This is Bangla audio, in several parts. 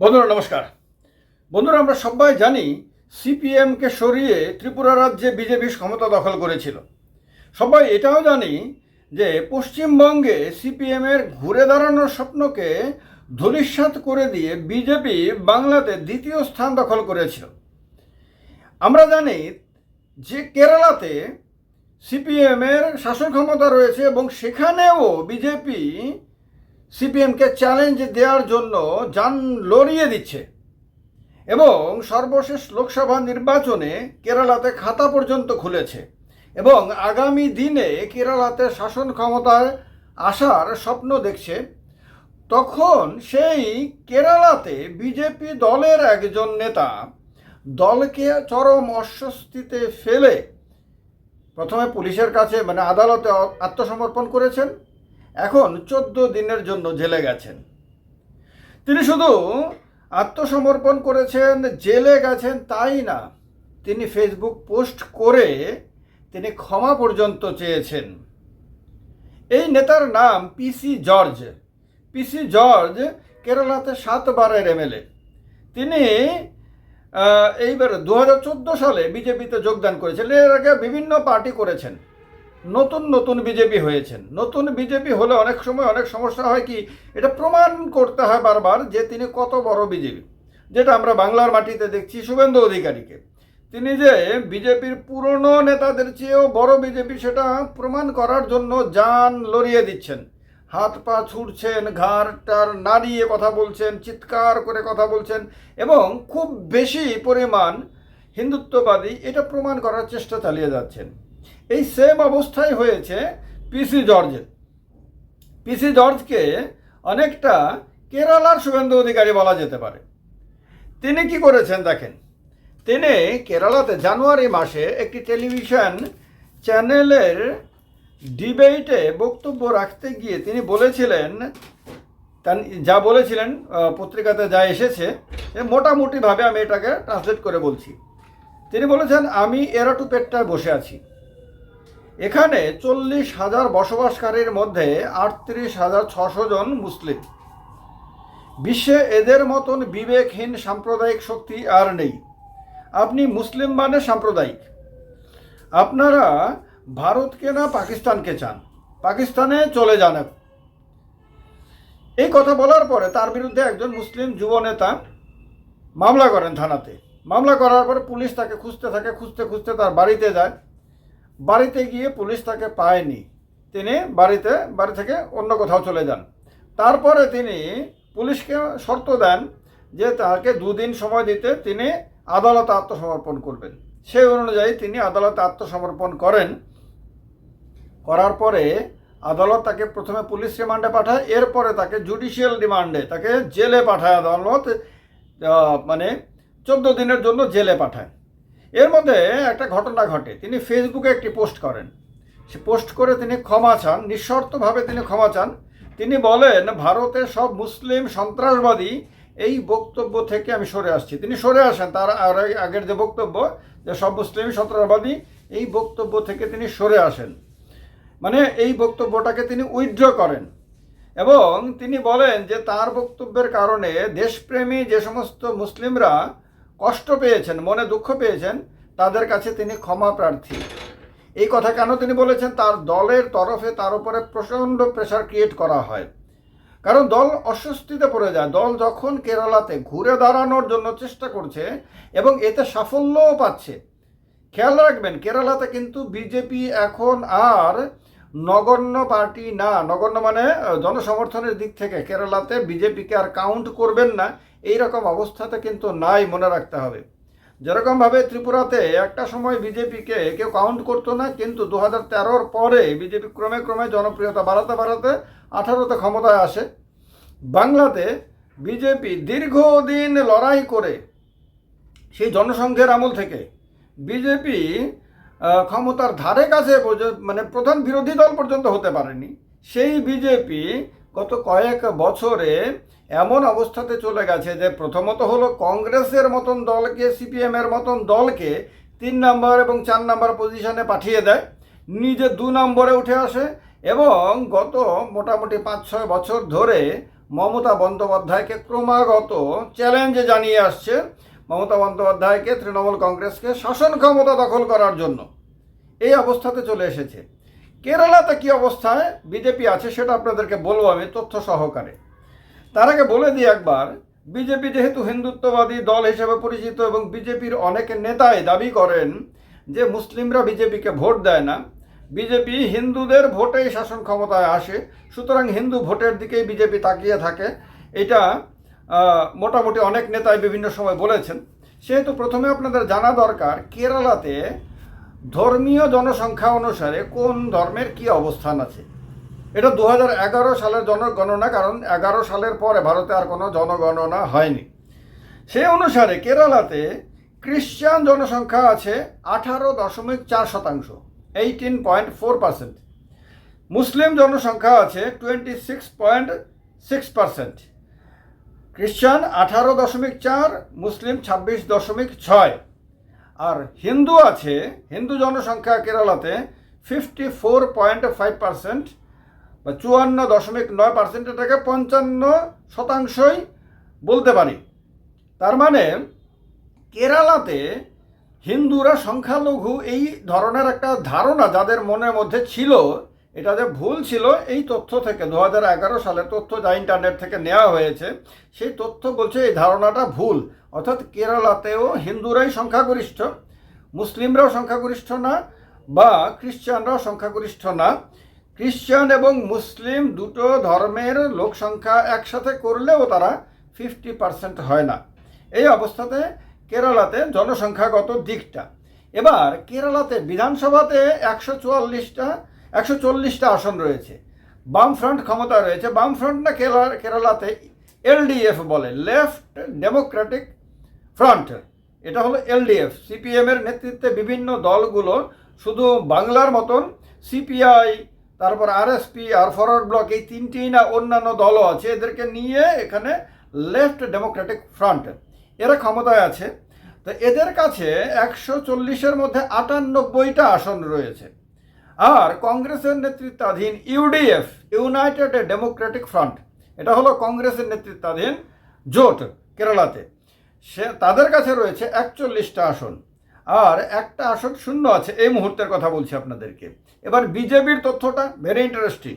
বন্ধুরা, নমস্কার। বন্ধুরা, আমরা সবাই জানি সিপিএমকে সরিয়ে ত্রিপুরা রাজ্যে বিজেপি ক্ষমতা দখল করেছিল। সবাই এটাও জানি যে পশ্চিমবঙ্গে সিপিএমের ঘুরে দাঁড়ানোর স্বপ্নকে ধূলিসাৎ করে দিয়ে বিজেপি বাংলাতে দ্বিতীয় স্থান দখল করেছিল। আমরা জানি যে কেরালাতে সিপিএমের শাসন ক্ষমতা রয়েছে এবং সেখানেও বিজেপি সিপিএমকে চ্যালেঞ্জ দেওয়ার জন্য যান লড়িয়ে দিচ্ছে। এবং সর্বশেষ লোকসভা নির্বাচনে কেরালাতে খাতা পর্যন্ত খুলেছে। এবং আগামী দিনে কেরালাতে শাসন ক্ষমতায় আসার স্বপ্ন দেখছে। তখন সেই কেরালাতে বিজেপি দলের একজন নেতা দলকে চরম অস্বস্তিতে ফেলে প্রথমে পুলিশের কাছে মানে আদালতে আত্মসমর্পণ করেছেন। এখন চোদ্দ দিনের জন্য জেলে গেছেন। তিনি শুধু আত্মসমর্পণ করেছেন, জেলে গেছেন তাই না, তিনি ফেসবুক পোস্ট করে তিনি ক্ষমা পর্যন্ত চেয়েছেন। এই নেতার নাম পিসি জর্জ পিসি জর্জ কেরালাতে সাতবারের এমএলএ তিনি এইবার দু হাজার চোদ্দ সালে বিজেপিতে যোগদান করেছিলেন। এর আগে বিভিন্ন পার্টি করেছেন। নতুন নতুন বিজেপি হয়েছেন। নতুন বিজেপি হলে অনেক সময় অনেক সমস্যা হয় কি, এটা প্রমাণ করতে হয় বারবার যে তিনি কত বড় বিজেপি। যেটা আমরা বাংলার মাটিতে দেখছি শুভেন্দু অধিকারীকে। তিনি যে বিজেপির পুরনো নেতাদের চেয়েও বড় বিজেপি, সেটা প্রমাণ করার জন্য যান লড়িয়ে দিচ্ছেন। হাত পা ছুটছেন ঘাড়টার নাড়িয়ে কথা বলছেন, চিৎকার করে কথা বলছেন এবং খুব বেশি পরিমাণ হিন্দুত্ববাদী এটা প্রমাণ করার চেষ্টা চালিয়ে যাচ্ছেন। এই সেম অবস্থায় হয়েছে পিসি জর্জের পিসি জর্জকে অনেকটা কেরালার শুভেন্দু অধিকারী বলা যেতে পারে। তিনি কি করেছেন দেখেন, তিনি কেরালাতে জানুয়ারি মাসে একটি টেলিভিশন চ্যানেলের ডিবেটে বক্তব্য রাখতে গিয়ে তিনি বলেছিলেন যা বলেছিলেন পত্রিকাতে যা এসেছে মোটামুটিভাবে আমি এটাকে ট্রান্সলেট করে বলছি। তিনি বলেছেন, আমি এরাটুপেটটায় বসে আছি। এখানে চল্লিশ হাজার বসবাসকারীর মধ্যে আটত্রিশ হাজার ছশো জন মুসলিম। বিশ্বে এদের মতন বিবেকহীন সাম্প্রদায়িক শক্তি আর নেই। আপনি মুসলিম মানে সাম্প্রদায়িক। আপনারা ভারতকে না পাকিস্তানকে চান। পাকিস্তানে চলে যান এই কথা বলার পরে তার বিরুদ্ধে একজন মুসলিম যুব নেতা মামলা করেন থানাতে। মামলা করার পরে পুলিশ তাকে খুঁজতে থাকে, খুঁজতে খুঁজতে তার বাড়িতে যায়। বাড়িতে গিয়ে পুলিশ তাকে পায়নি, তিনি বাড়িতে, বাড়ি থেকে অন্য কোথাও চলে যান। তারপরে তিনি পুলিশকে শর্ত দেন যে তাকে দুদিন সময় দিতে তিনি আদালতে আত্মসমর্পণ করবেন। সেই অনুযায়ী তিনি আদালতে আত্মসমর্পণ করেন। করার পরে আদালত তাকে প্রথমে পুলিশ রিমান্ডে পাঠায়, এরপরে তাকে জুডিশিয়াল রিমান্ডে তাকে জেলে পাঠায় আদালত মানে চোদ্দ দিনের জন্য জেলে পাঠায়। এর মধ্যে একটা ঘটনা ঘটে। তিনি ফেসবুকে একটি পোস্ট করেন। সে পোস্ট করে তিনি ক্ষমা চান, নিঃশর্তভাবে তিনি ক্ষমা চান। তিনি বলেন, ভারতের সব মুসলিম সন্ত্রাসবাদী এই বক্তব্য থেকে আমি সরে আসছি। তিনি সরে আসেন, তার আগের যে বক্তব্য, যে সব মুসলিম সন্ত্রাসবাদী এই বক্তব্য থেকে তিনি সরে আসেন। মানে এই বক্তব্যটাকে তিনি উইথড্র করেন। এবং তিনি বলেন যে তার বক্তব্যের কারণে দেশপ্রেমী যে সমস্ত মুসলিমরা কষ্ট পেয়েছেন, মনে দুঃখ পেয়েছেন, তাদের কাছে তিনি ক্ষমা প্রার্থী। এই কথা কেন তিনি বলেছেন? তার দলের তরফে তার উপরে প্রচণ্ড প্রেশার ক্রিয়েট করা হয়। কারণ দল অস্বস্তিতে পড়ে যায়। দল যখন কেরালাতে ঘুরে দাঁড়ানোর জন্য চেষ্টা করছে এবং এতে সাফল্যও পাচ্ছে। খেয়াল রাখবেন, কেরালাতে কিন্তু বিজেপি এখন আর নগণ্য পার্টি না, নগণ্য মানে জনসমর্থনের দিক থেকে কেরালাতে বিজেপিকে আর কাউন্ট করবেন না এই রকম অবস্থাতে কিন্তু নাই মনে রাখতে হবে। যেরকমভাবে ত্রিপুরাতে একটা সময় বিজেপিকে কেউ কাউন্ট করতো না, কিন্তু দু হাজার তেরোর পরে বিজেপি ক্রমে ক্রমে জনপ্রিয়তা বাড়াতে বাড়াতে আঠারোতে ক্ষমতায় আসে। বাংলাতে বিজেপি দীর্ঘদিন লড়াই করে সেই জনসংঘের আমল থেকে বিজেপি ক্ষমতার ধারে কাছে মানে প্রধান বিরোধী দল পর্যন্ত হতে পারেনি। সেই বিজেপি গত কয়েক বছরে এমন অবস্থাতে চলে গেছে যে প্রথমত হলো কংগ্রেসের মতন দলকে সিপিএম এর মতন দলকে তিন নম্বর এবং চার নম্বর পজিশনে পাঠিয়ে দেয়। নিজে দু নম্বরে উঠে আসে এবং গত মোটামুটি পাঁচ, ছয় বছর ধরে মমতা বন্দ্যোপাধ্যায়কে ক্রমাগত চ্যালেঞ্জে জানিয়ে আসছে। মমতা বন্দ্যোপাধ্যায়কে তৃণমূল কংগ্রেসকে শাসন ক্ষমতা দখল করার জন্য এই অবস্থাতে চলে এসেছে। কেরালাতে কি অবস্থায় বিজেপি আছে সেটা আপনাদেরকে বলব আমি তথ্য সহকারে। তার আগে বলে দিই একবার, বিজেপি যেহেতু হিন্দুত্ববাদী দল হিসেবে পরিচিত এবং বিজেপির অনেক নেতাই দাবি করেন যে মুসলিমরা বিজেপিকে ভোট দেয় না, বিজেপি হিন্দুদের ভোটেই শাসন ক্ষমতায় আসে, সুতরাং হিন্দু ভোটের দিকেই বিজেপি তাকিয়ে থাকে। এটা মোটামুটি অনেক নেতাই বিভিন্ন সময় বলেছেন। সেহেতু প্রথমে আপনাদের জানা দরকার, কেরালাতে ধর্মীয় জনসংখ্যা অনুসারে কোন ধর্মের কি অবস্থান আছে? এটা দু হাজার এগারো সালের জনগণনা, কারণ এগারো সালের পরে ভারতে আর কোনো জনগণনা হয়নি। সে অনুসারে কেরালাতে খ্রিস্টান জনসংখ্যা আছে আঠারো দশমিক চার শতাংশ এইটিন পয়েন্ট ফোর পার্সেন্ট মুসলিম জনসংখ্যা আছে twenty six point six percent খ্রিস্টান আঠারো দশমিক চার, মুসলিম ছাব্বিশ দশমিক ছয়। আর হিন্দু আছে, হিন্দু জনসংখ্যা কেরালাতে fifty four point five percent বা চুয়ান্ন দশমিক নয় পার্সেন্ট এটাকে পঞ্চান্ন শতাংশই বলতে পারি। তার মানে কেরালাতে হিন্দুরা সংখ্যালঘু এই ধরনের একটা ধারণা যাদের মনের মধ্যে ছিল এটা যে ভুল ছিল, এই তথ্য থেকে, দু হাজার এগারো সালের তথ্য যা ইন্টারনেট থেকে নেওয়া হয়েছে, সেই তথ্য বলছে এই ধারণাটা ভুল। অর্থাৎ কেরালাতেও হিন্দুরাই সংখ্যাগরিষ্ঠ, মুসলিমরাও সংখ্যাগরিষ্ঠ না, বা খ্রিস্টানরাও সংখ্যাগরিষ্ঠ না। খ্রিস্টান এবং মুসলিম দুটো ধর্মের লোক সংখ্যা একসাথে করলেও তারা ফিফটি পার্সেন্ট হয় না। এই অবস্থাতে কেরালাতে জনসংখ্যাগত দিকটা। এবার কেরালাতে বিধানসভাতে একশো চুয়াল্লিশটা একশো চল্লিশটা আসন রয়েছে। বামফ্রন্ট ক্ষমতা রয়েছে। বামফ্রন্ট না কেরালা কেরালাতে এলডিএফ বলে, লেফট ডেমোক্রেটিক ফ্রন্ট। এটা হলো এলডিএফ সিপিএমের নেতৃত্বে বিভিন্ন দলগুলো শুধু বাংলার মতন সিপিআই তারপর আরএসপি আর ফরওয়ার্ড ব্লক এই তিনটি না অন্যান্য দলও আছে। এদেরকে নিয়ে এখানে লেফট ডেমোক্রেটিক ফ্রন্ট। এরা ক্ষমতায় আছে। তো এদের কাছে একশো চল্লিশের মধ্যে আটানব্বইটা আসন রয়েছে। আর কংগ্রেসের নেতৃত্বাধীন ইউডিএফ, ইউনাইটেড ডেমোক্রেটিক ফ্রন্ট, এটা হলো কংগ্রেসের নেতৃত্বাধীন জোট কেরালাতে। সে, তাদের কাছে রয়েছে একচল্লিশটা আসন। আর একটা আসন শূন্য আছে, এই মুহূর্তের কথা বলছি আপনাদেরকে। এবার বিজেপির তথ্যটা ভেরি ইন্টারেস্টিং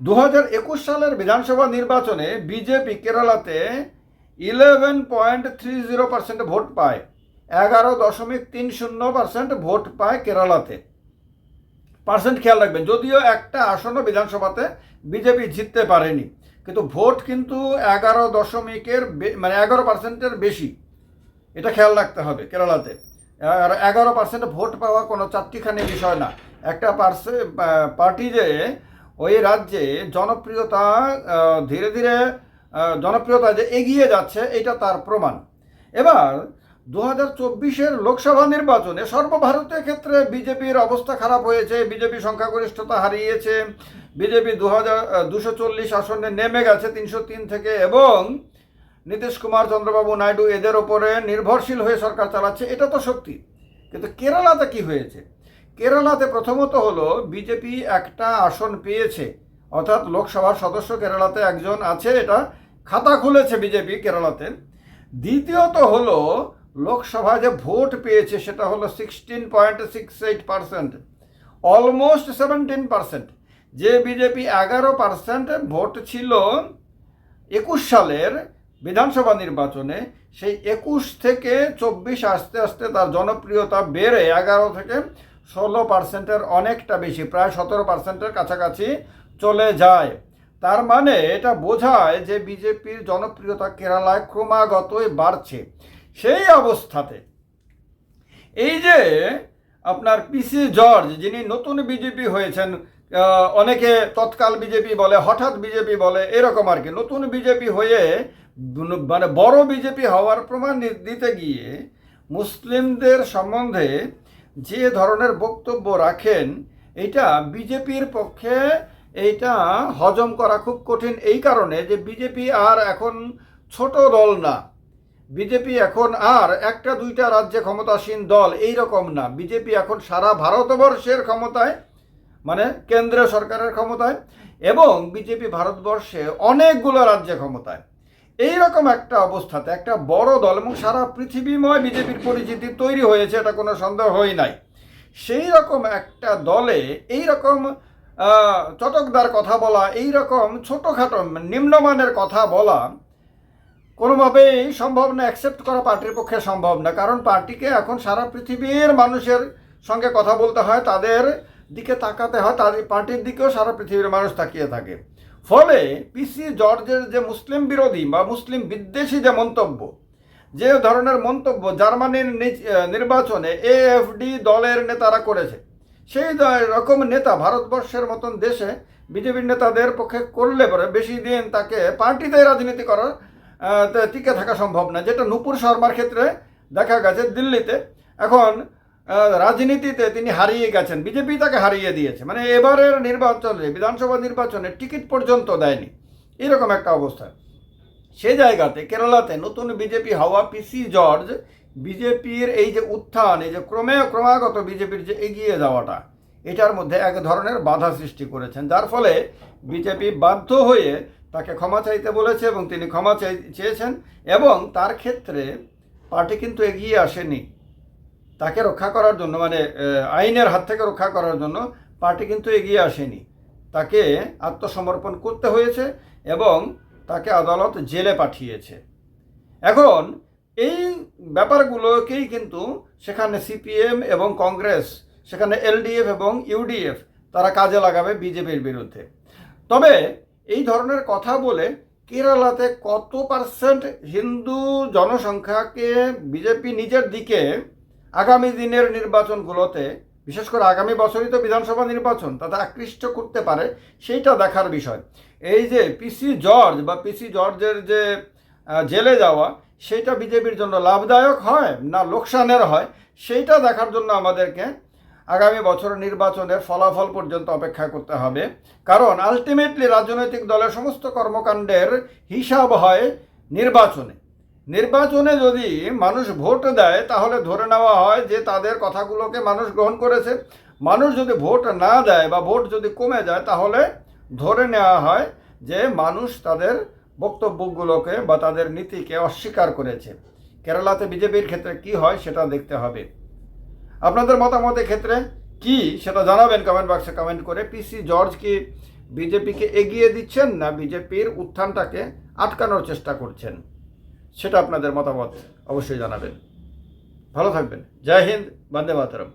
দু হাজার একুশ সালের বিধানসভা নির্বাচনে BJP কেরালাতে eleven point three zero percent vote পায়, এগারো দশমিক তিন শূন্য পার্সেন্ট ভোট পায় কেরালাতে। পার্সেন্ট খেয়াল রাখবেন, যদিও একটা আসনও বিধানসভাতে বিজেপি জিততে পারেনি, কিন্তু ভোট কিন্তু এগারো দশমিকের মানে এগারো পার্সেন্টের বেশি। এটা খেয়াল রাখতে হবে কেরালাতে। এগারো পার্সেন্ট ভোট পাওয়া কোনো চারটিখানি বিষয় না। একটা পার্সে পার্টি যে, ওই রাজ্যে জনপ্রিয়তা ধীরে ধীরে জনপ্রিয়তা যে এগিয়ে যাচ্ছে, এটা তার প্রমাণ। এবার দু হাজার চব্বিশের লোকসভা নির্বাচনে সর্বভারতীয় ক্ষেত্রে বিজেপির অবস্থা খারাপ হয়েছে। বিজেপি সংখ্যাগরিষ্ঠতা হারিয়েছে। বিজেপি দু হাজার দুশো চল্লিশ আসনে নেমে গেছে তিনশো তিন থেকে এবং নীতিশ কুমার, চন্দ্রবাবু নাইডু এদের ওপরে নির্ভরশীল হয়ে সরকার চালাচ্ছে। এটা তো সত্যি। কিন্তু কেরালাতে কি হয়েছে? কেরালাতে প্রথমত হলো, বিজেপি একটা আসন পেয়েছে। অর্থাৎ লোকসভার সদস্য কেরালাতে একজন আছে, এটা খাতা খুলেছে বিজেপি কেরালাতে। দ্বিতীয়ত হলো লোকসভায় যে ভোট পেয়েছে সেটা হলো sixteen point six eight percent almost seventeen percent যে বিজেপি এগারো পার্সেন্ট ভোট ছিল একুশ সালের বিধানসভা নির্বাচনে, সেই একুশ থেকে চব্বিশ আস্তে আস্তে তার জনপ্রিয়তা বেড়ে এগারো থেকে ষোলো পার্সেন্টের অনেকটা বেশি, প্রায় সতেরো পার্সেন্টের কাছাকাছি চলে যায়। তার মানে এটা বোঝায় যে বিজেপির জনপ্রিয়তা কেরালায় ক্রমাগতই বাড়ছে। সেই অবস্থাতে। এই যে আপনার পিসি জর্জ, যিনি নতুন বিজেপি হয়েছেন অনেকে তৎকাল বিজেপি বলে, হঠাৎ বিজেপি বলে, এরকম আর কি। নতুন বিজেপি হয়ে মানে বড় বিজেপি হওয়ার প্রমাণ দিতে গিয়ে মুসলিমদের সম্বন্ধে যে ধরনের বক্তব্য রাখেন এটা বিজেপির পক্ষে এইটা হজম করা খুব কঠিন। এই কারণে যে বিজেপি আর এখন ছোট দল না। বিজেপি এখন আর একটা দুইটা রাজ্যে ক্ষমতাসীন দল, এই রকম না। বিজেপি এখন সারা ভারতবর্ষের ক্ষমতায় মানে কেন্দ্রীয় সরকারের ক্ষমতায়, এবং বিজেপি ভারতবর্ষে অনেকগুলো রাজ্যে ক্ষমতায়। এই রকম একটা অবস্থাতে একটা বড় দল এবং সারা পৃথিবীময় বিজেপির পরিচিতি তৈরি হয়েছে, এটা কোনো সন্দেহই নাই। সেই রকম একটা দলে, এই রকম চটকদার কথা বলা, এই রকম ছোটোখাটো নিম্নমানের কথা বলা কোনোভাবেই সম্ভব না অ্যাকসেপ্ট করা পার্টির পক্ষে সম্ভব না। কারণ পার্টিকে এখন সারা পৃথিবীর মানুষের সঙ্গে কথা বলতে হয়, তাদের দিকে তাকাতে হয়, তাদের পার্টির দিকেও সারা পৃথিবীর মানুষ তাকিয়ে থাকে। ফলে পিসি জর্জের যে মুসলিম বিরোধী বা মুসলিম বিদ্বেষী যে মন্তব্য, যে ধরনের মন্তব্য জার্মানির নির্বাচনে এএফডি দলের নেতারা করেছে, সেই রকম নেতা ভারতবর্ষের মতন দেশে বিজেপির নেতাদের পক্ষে করলে পরে বেশি দিন তাকে পার্টিতে রাজনীতি করার টিকে থাকা সম্ভব না। যেটা নুপুর শর্মার ক্ষেত্রে দেখা গেছে দিল্লিতে। এখন রাজনীতিতে তিনি হারিয়ে গেছেন। বিজেপি তাকে হারিয়ে দিয়েছে। মানে এবারের নির্বাচনে, বিধানসভা নির্বাচনে টিকিট পর্যন্ত দেয়নি। এরকম একটা অবস্থা। সে জায়গাতে, কেরালাতে নতুন বিজেপি হাওয়া পিসি জর্জ, বিজেপির এই যে উত্থান, এই যে ক্রমে ক্রমাগত বিজেপির যে এগিয়ে যাওয়াটা, এটার মধ্যে এক ধরনের বাধা সৃষ্টি করেছেন। যার ফলে বিজেপি বাধ্য হয়ে তাকে ক্ষমা চাইতে বলেছে এবং তিনি ক্ষমা চাই চেয়েছেন এবং তার ক্ষেত্রে পার্টি কিন্তু এগিয়ে আসেনি। তাকে রক্ষা করার জন্য মানে আইনের হাত থেকে রক্ষা করার জন্য পার্টি কিন্তু এগিয়ে আসেনি। তাকে আত্মসমর্পণ করতে হয়েছে এবং তাকে আদালত জেলে পাঠিয়েছে। এখন এই ব্যাপারগুলোকেই কিন্তু সেখানে সিপিএম এবং কংগ্রেস, সেখানে এলডিএফ এবং ইউডিএফ, তারা কাজে লাগাবে বিজেপির বিরুদ্ধে। তবে এই ধরনের কথা বলে কেরালাতে কত পার্সেন্ট হিন্দু জনসংখ্যাকে বিজেপি নিজের দিকে আগামী দিনের নির্বাচনগুলোতে, বিশেষ করে আগামী বছরই তো বিধানসভা নির্বাচন, তাতে আকৃষ্ট করতে পারে, সেইটা দেখার বিষয়। এই যে পিসি জর্জ বা পিসি জর্জের যে জেলে যাওয়া সেটা বিজেপির জন্য লাভদায়ক হয় না লোকসানের হয়, সেইটা দেখার জন্য আমাদেরকে আগামী বছর নির্বাচনের ফলাফল পর্যন্ত অপেক্ষা করতে হবে। কারণ আলটিমেটলি রাজনৈতিক দলের সমস্ত কর্মকাণ্ডের হিসাব হয় নির্বাচনে। নির্বাচনে যদি মানুষ ভোট দেয়, তাহলে ধরে নেওয়া হয় যে তাদের কথাগুলোকে মানুষ গ্রহণ করেছে। মানুষ যদি ভোট না দেয় বা ভোট যদি কমে যায়, তাহলে ধরে নেওয়া হয় যে মানুষ তাদের বক্তব্যগুলোকে বা তাদের নীতিকে অস্বীকার করেছে। কেরালাতে বিজেপির ক্ষেত্রে কি হয় সেটা দেখতে হবে। আপনাদের মতামতের ক্ষেত্রে কি সেটা জানাবেন কমেন্ট বক্সে কমেন্ট করে। পিসি জর্জ কি বিজেপিকে এগিয়ে দিচ্ছেন না বিজেপির উত্থানটাকে আটকানোর চেষ্টা করছেন? সেটা আপনাদের মতামত অবশ্যই জানাবেন। ভালো থাকবেন। জয় হিন্দ, বন্দে মাতরম।